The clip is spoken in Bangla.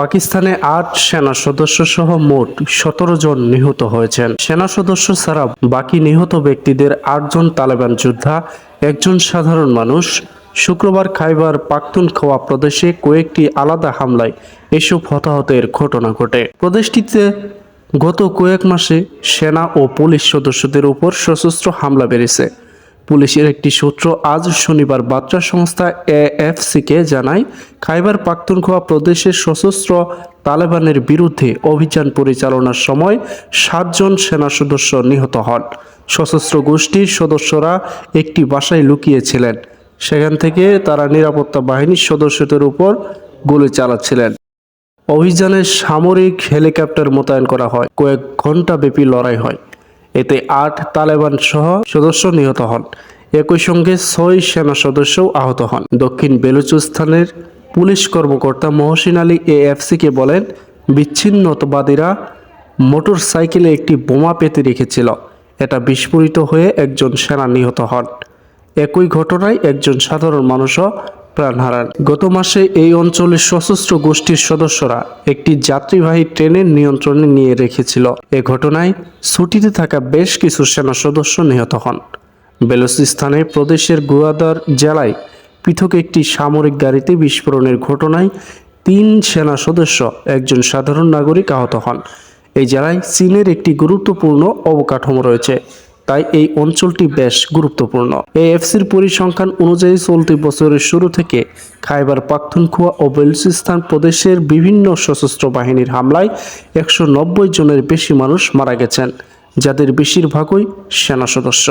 পাকিস্তানে আট সেনা সদস্য সহ মোট সতেরো জন নিহত হয়েছেন। সেনা সদস্য ছাড়া বাকি নিহত ব্যক্তিদের আটজন তালেবান যোদ্ধা, একজন সাধারণ মানুষ। শুক্রবার খাইবার পাখতুনখোয়া প্রদেশে কয়েকটি আলাদা হামলায় এসব হতাহতের ঘটনা ঘটে। প্রদেশটিতে গত কয়েক মাসে সেনা ও পুলিশ সদস্যদের উপর সশস্ত্র হামলা বেড়েছে। পুলিশের একটি সূত্র আজ শনিবার বার্তা সংস্থা এএফসিকে জানায়, খাইবার পাখতুনখোয়া প্রদেশের সশস্ত্র তালেবানের বিরুদ্ধে অভিযান পরিচালনার সময় সাতজন সেনা সদস্য নিহত হন। সশস্ত্র গোষ্ঠীর সদস্যরা একটি বাসায় লুকিয়েছিলেন। সেখান থেকে তারা নিরাপত্তা বাহিনীর সদস্যদের উপর গুলি চালাচ্ছিলেন। অভিযানে সামরিক হেলিকপ্টার মোতায়েন করা হয়। কয়েক ঘণ্টা ব্যাপী লড়াই হয়। এতে আট তালেবান সহ সদস্য নিহত হন। একই সঙ্গে ছয় সেনা সদস্যও আহত হন। দক্ষিণ বেলুচিস্তানের পুলিশ কর্মকর্তা মহসিন আলী এএফসিকে বলেন, বিচ্ছিন্নতাবাদীরা মোটর সাইকেলে একটি বোমা পেতে রেখেছিল। এটা বিস্ফোরিত হয়ে একজন সেনা নিহত হন। একই ঘটনায় একজন সাধারণ মানুষও প্রাণ হারান। গত মাসে এই অঞ্চলের সশস্ত্র গোষ্ঠীর সদস্যরা একটি যাত্রীবাহী ট্রেনের নিয়ন্ত্রণে নিয়ে রেখেছিল। এ ঘটনায় ছুটিতে থাকা বেশ কিছু সেনা সদস্য নিহত হন। বেলুচিস্তানে প্রদেশের গুয়াদার জেলায় পৃথক একটি সামরিক গাড়িতে বিস্ফোরণের ঘটনায় তিন সেনা সদস্য একজন সাধারণ নাগরিক আহত হন। এই জেলায় চীনের একটি গুরুত্বপূর্ণ অবকাঠামো রয়েছে। তাই এই অঞ্চলটি বেশ গুরুত্বপূর্ণ। এএফসির পরিসংখ্যান অনুযায়ী চলতি বছরের শুরু থেকে খাইবার পাখতুনখোয়া ও বেলুচিস্তান প্রদেশের বিভিন্ন সশস্ত্র বাহিনীর হামলায় একশো নব্বই জনের বেশি মানুষ মারা গেছেন, যাদের বেশিরভাগই সেনা সদস্য।